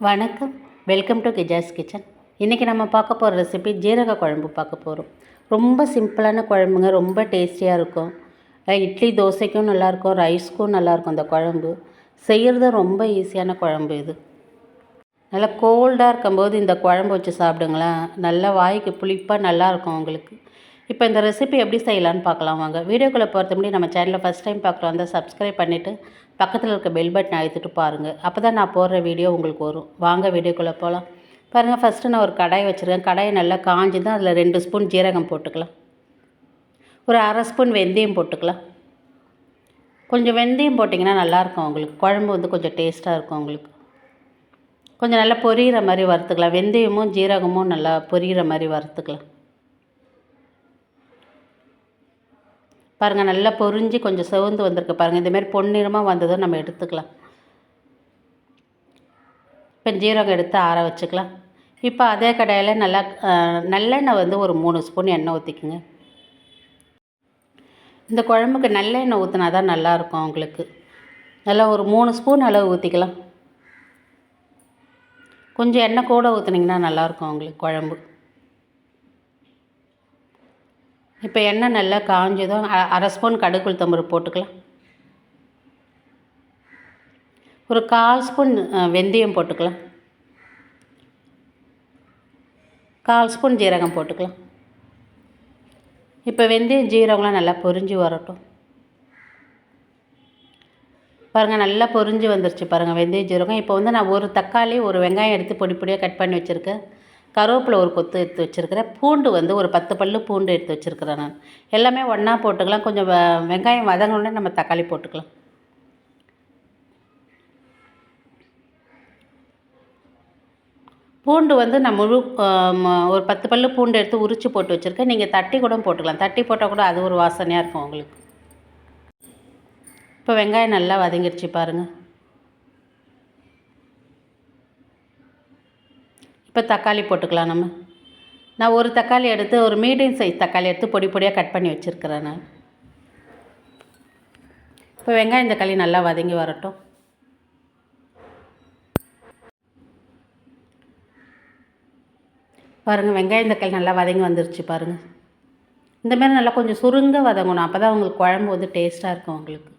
வணக்கம். Welcome to கிஜாஸ் kitchen இன்றைக்கி நம்ம பார்க்க போகிற ரெசிபி ஜீரக குழம்பு பார்க்க போகிறோம் ரொம்ப சிம்பிளான குழம்புங்க ரொம்ப டேஸ்டியாக இருக்கும். இட்லி தோசைக்கும் நல்லாயிருக்கும் ரைஸ்க்கும் நல்லாயிருக்கும் இந்த குழம்பு. செய்கிறது ரொம்ப ஈஸியான குழம்பு இது. நல்லா கோல்டாக இருக்கும்போது இந்த குழம்பு வச்சு சாப்பிடுங்களேன். நல்லா வாய்க்கு புளிப்பாக நல்லாயிருக்கும் உங்களுக்கு. இப்போ இந்த ரெசிபி எப்படி செய்யலான்னு பார்க்கலாம் வாங்க. வீடியோக்குள்ளே பொறுத்த முன்னாடி நம்ம சேனலில் ஃபஸ்ட் டைம் பார்க்குறோம் வந்து சப்ஸ்கிரைப் பண்ணிவிட்டு பக்கத்தில் இருக்க பெல் பட்டன் அழுத்திட்டு பாருங்கள் அப்போ தான் நான் போடுற வீடியோ உங்களுக்கு வரும். வாங்க வீடியோக்குள்ளே போகலாம் பாருங்கள் ஃபஸ்ட்டு நான் ஒரு கடாய் வச்சுருக்கேன். கடாயை நல்லா காஞ்சி தான் அதில் ரெண்டு ஸ்பூன் ஜீரகம் போட்டுக்கலாம். ஒரு அரை ஸ்பூன் வெந்தயம் போட்டுக்கலாம். கொஞ்சம் வெந்தயம் போட்டிங்கன்னா நல்லாயிருக்கும் உங்களுக்கு. குழம்பு வந்து கொஞ்சம் டேஸ்ட்டாக இருக்கும் உங்களுக்கு. கொஞ்சம் நல்லா பொரியிற மாதிரி வறுத்துக்கலாம். வெந்தயமும் ஜீரகமும் நல்லா பொரியிற மாதிரி வறுத்துக்கலாம். பாருங்கள் நல்லா பொரிஞ்சு கொஞ்சம் சிவந்து வந்திருக்கு பாருங்கள் இந்தமாரி பொன்னிறமாக வந்ததும் நம்ம எடுத்துக்கலாம். இப்போ ஜீரகம் எடுத்து ஆற வச்சுக்கலாம். இப்போ அதே கடையில் நல்லா நல்லெண்ணெய் வந்து ஒரு மூணு ஸ்பூன் எண்ணெய் ஊற்றிக்குங்க இந்த குழம்புக்கு நல்லெண்ணெய் ஊற்றினா தான் நல்லாயிருக்கும் உங்களுக்கு. நல்லா ஒரு மூணு ஸ்பூன் அளவு ஊற்றிக்கலாம் கொஞ்சம் எண்ணெய் கூட ஊற்றுனீங்கன்னா நல்லாயிருக்கும் உங்களுக்கு குழம்பு. இப்போ எண்ணெய் நல்லா காஞ்சதும் அ- அரை ஸ்பூன் கடுகு உளுத்தம்பருப்பு போட்டுக்கலாம். ஒரு கால் ஸ்பூன் வெந்தயம் போட்டுக்கலாம். கால் ஸ்பூன் ஜீரகம் போட்டுக்கலாம். இப்போ வெந்தயம் ஜீரகம்லாம் நல்லா பொரிஞ்சு வரட்டும். பாருங்கள் நல்லா பொரிஞ்சு வந்துருச்சு பாருங்கள் வெந்தய ஜீரகம். இப்போ வந்து நான் ஒரு தக்காளி ஒரு வெங்காயம் எடுத்து பொடி பொடியாக கட் பண்ணி வச்சுருக்கேன். கருவேப்பிலை ஒரு கொத்து எடுத்து வச்சுருக்கிறேன். பூண்டு வந்து ஒரு பத்து பல்லு பூண்டு எடுத்து வச்சுருக்கிறேன் நான். எல்லாமே ஒன்றா போட்டுக்கலாம். கொஞ்சம் வெங்காயம் வதங்கினோடனே நம்ம தக்காளி போட்டுக்கலாம். பூண்டு வந்து நான் முழு ஒரு பத்து பல்லு பூண்டு எடுத்து உரித்து போட்டு வச்சுருக்கேன். நீங்கள் தட்டி கூட போட்டுக்கலாம். தட்டி போட்டால் கூட அது ஒரு வாசனையாக இருக்கும் உங்களுக்கு. இப்போ வெங்காயம் நல்லா வதங்கிடுச்சு பாருங்கள் இப்போ தக்காளி போட்டுக்கலாம் நம்ம. நான் ஒரு தக்காளி எடுத்து ஒரு மீடியம் சைஸ் தக்காளி எடுத்து பொடி பொடியாக கட் பண்ணி வச்சுருக்கிறேன் நான். இப்போ வெங்காயம் தக்காளி நல்லா வதங்கி வரட்டும். பாருங்கள் வெங்காயம் தக்காளி நல்லா வதங்கி வந்துருச்சு பாருங்கள் இந்தமாதிரி நல்லா கொஞ்சம் சுருங்க வதங்கணும். அப்போ தான் உங்களுக்கு குழம்பு வந்து டேஸ்ட்டாக இருக்கும் உங்களுக்கு.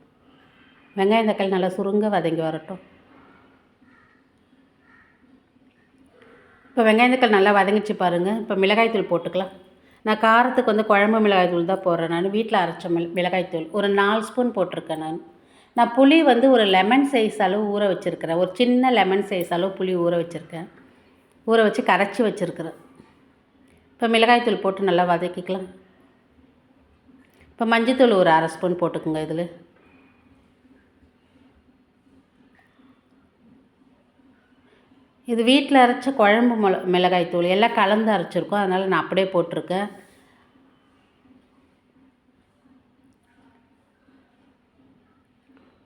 வெங்காயம் தக்காளி நல்லா சுருங்க வதங்கி வரட்டும். இப்போ வெங்காயத்துக்கள் நல்லா வதங்கிச்சு பாருங்கள் இப்போ மிளகாய்த்தூள் போட்டுக்கலாம். நான் காரத்துக்கு வந்து குழம்பு மிளகாய்த்தூள் தான் போடுறேன் நான். வீட்டில் அரைச்ச மிள மிளகாய்த்தூள் ஒரு நாலு ஸ்பூன் போட்டிருக்கேன் நான். நான் புளி வந்து ஒரு லெமன் சைஸ் அளவு ஊற வச்சுருக்கிறேன். ஒரு சின்ன லெமன் சைஸ் அளவு புளி ஊற வச்சுருக்கேன். ஊற வச்சு கரைச்சி வச்சுருக்கிறேன். இப்போ மிளகாய்த்தூள் போட்டு நல்லா வதக்கிக்கலாம். இப்போ மஞ்சத்தூள் ஒரு அரை ஸ்பூன் போட்டுக்கோங்க இதில். இது வீட்டில் அரைச்ச குழம்பு மிள மிளகாய் தூள் எல்லாம் கலந்து அரைச்சிருக்கோம். அதனால் நான் அப்படியே போட்டிருக்கேன்.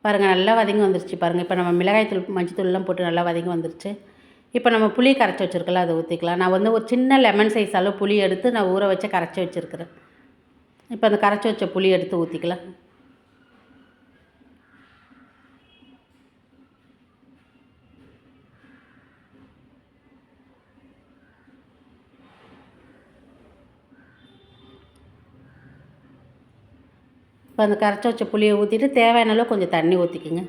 பாருங்கள் நல்லா வதங்கி வந்துருச்சு. பாருங்கள் இப்போ நம்ம மிளகாய் தூள் மஞ்சத்தூள்லாம் போட்டு நல்லா வதங்கி வந்துருச்சு. இப்போ நம்ம புளி கரைச்சி வச்சுருக்கலாம் அதை ஊற்றிக்கலாம் நான் வந்து ஒரு சின்ன லெமன் சைஸ் அளவு புளி எடுத்து நான் ஊற வச்சு கரைச்சி வச்சுருக்கிறேன். இப்போ அந்த கரைச்சி வச்ச புளி எடுத்து ஊற்றிக்கலாம் இப்போ அந்த கரைச்சி வச்ச புளியை ஊற்றிட்டு தேவையான அளவு கொஞ்சம் தண்ணி ஊற்றிக்குங்க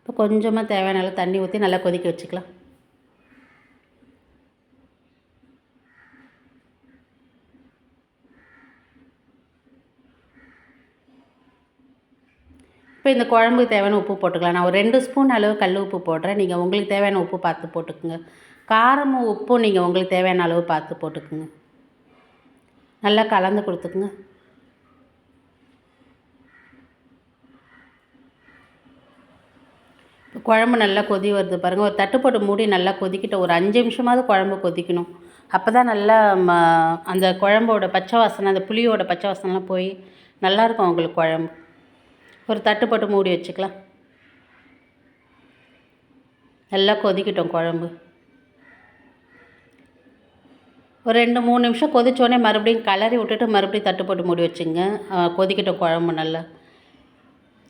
இப்போ கொஞ்சமாக தேவையான அளவு தண்ணி ஊற்றி நல்லா கொதிக்க வச்சுக்கலாம். இப்போ இந்த குழம்புக்கு தேவையான உப்பு போட்டுக்கலாம். நான் ஒரு ரெண்டு ஸ்பூன் அளவு கல் உப்பு போடுறேன். நீங்கள் உங்களுக்கு தேவையான உப்பு பார்த்து போட்டுக்கோங்க. காரமும் உப்பும் நீங்கள் உங்களுக்கு தேவையான அளவு பார்த்து போட்டுக்குங்க. நல்லா கலந்து கொடுத்துக்குங்க. குழம்பு நல்லா கொதி வருது பாருங்கள் ஒரு தட்டு போட்டு மூடி நல்லா கொதிக்கிட்ட ஒரு அஞ்சு நிமிஷமாவது குழம்பு கொதிக்கணும். அப்போ தான் நல்லா ம அந்த குழம்போட பச்சை வாசனை அந்த புளியோட பச்சை வாசனைலாம் போய் நல்லாயிருக்கும் உங்களுக்கு குழம்பு. ஒரு தட்டு போட்டு மூடி வச்சுக்கலாம். நல்லா கொதிக்கட்டும் குழம்பு. ஒரு ரெண்டு மூணு நிமிஷம் கொதிச்சோடனே மறுபடியும் கிளறி விட்டுட்டு மறுபடியும் தட்டு போட்டு மூடி வச்சுங்க. ஆ, கொதிக்கட்டும் குழம்பு நல்லா.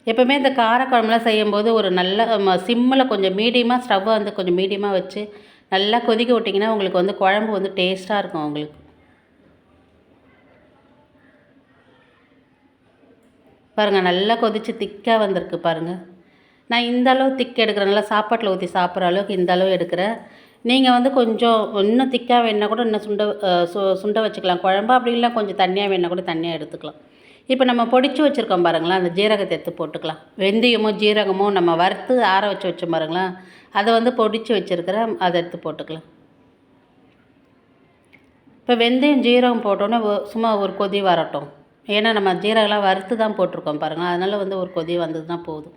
எப்போவுமே இந்த காரக்குழம்புலாம் செய்யும்போது ஒரு நல்ல சிம்மில் கொஞ்சம் மீடியமாக ஸ்டவ்வை வந்து கொஞ்சம் மீடியமாக வச்சு நல்லா கொதிக்க விட்டிங்கன்னா உங்களுக்கு வந்து குழம்பு வந்து டேஸ்ட்டாக இருக்கும் உங்களுக்கு. பாருங்கள் நல்லா கொதித்து திக்காக வந்திருக்கு பாருங்கள் நான் இந்த அளவு எடுக்கிறேன் நல்லா சாப்பாட்டில் ஊற்றி சாப்பிட்ற அளவுக்கு இந்த அளவு எடுக்கிறேன். நீங்கள் வந்து கொஞ்சம் இன்னும் திக்காக வேணால் கூட இன்னும் சுண்ட சு சுண்ட வச்சுக்கலாம். குழம்பு அப்படி இல்லை கொஞ்சம் தண்ணியாக வேணால் கூட தண்ணியாக எடுத்துக்கலாம். இப்போ நம்ம பொடிச்சு வச்சுருக்கோம் பாருங்களேன் அந்த ஜீரகத்தை எடுத்து போட்டுக்கலாம். வெந்தயமோ ஜீரகமோ நம்ம வறுத்து ஆற வச்சு வச்சோம் பாருங்களேன் அதை வந்து பொடிச்சு வச்சுருக்கிற அதை எடுத்து போட்டுக்கலாம். இப்போ வெந்தயம் ஜீரகம் போட்டோன்னே சும்மா ஒரு கொதி வரட்டும். ஏன்னா நம்ம ஜீரகம்லாம் வறுத்து தான் போட்டிருக்கோம் பாருங்கள் அதனால் வந்து ஒரு கொதி வந்தது தான் போதும்.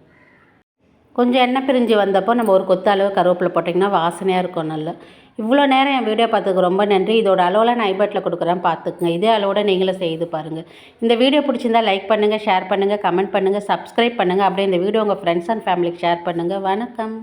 கொஞ்சம் எண்ணெய் பிரிஞ்சு வந்தப்போ நம்ம ஒரு கொத்து அளவு கருவேப்பிலை போட்டிங்கன்னா வாசனையாக இருக்கும் நல்லா. இவ்வளோ நேரம் என் வீடியோ பார்த்துக்கு ரொம்ப நன்றி. இதோட அளவில் நான் ஐபட்டில் கொடுக்குறேன். பார்த்துக்குங்க. இதே அளவோட நீங்களும் செய்து பாருங்கள் இந்த வீடியோ பிடிச்சிருந்தா லைக் பண்ணுங்கள் ஷேர் பண்ணுங்கள் கமெண்ட் பண்ணுங்கள் சப்ஸ்கிரைப் பண்ணுங்கள் அப்படியே இந்த வீடியோ உங்கள் ஃப்ரெண்ட்ஸ் அண்ட் ஃபேமிலிக்கு ஷேர் பண்ணுங்கள் வணக்கம்.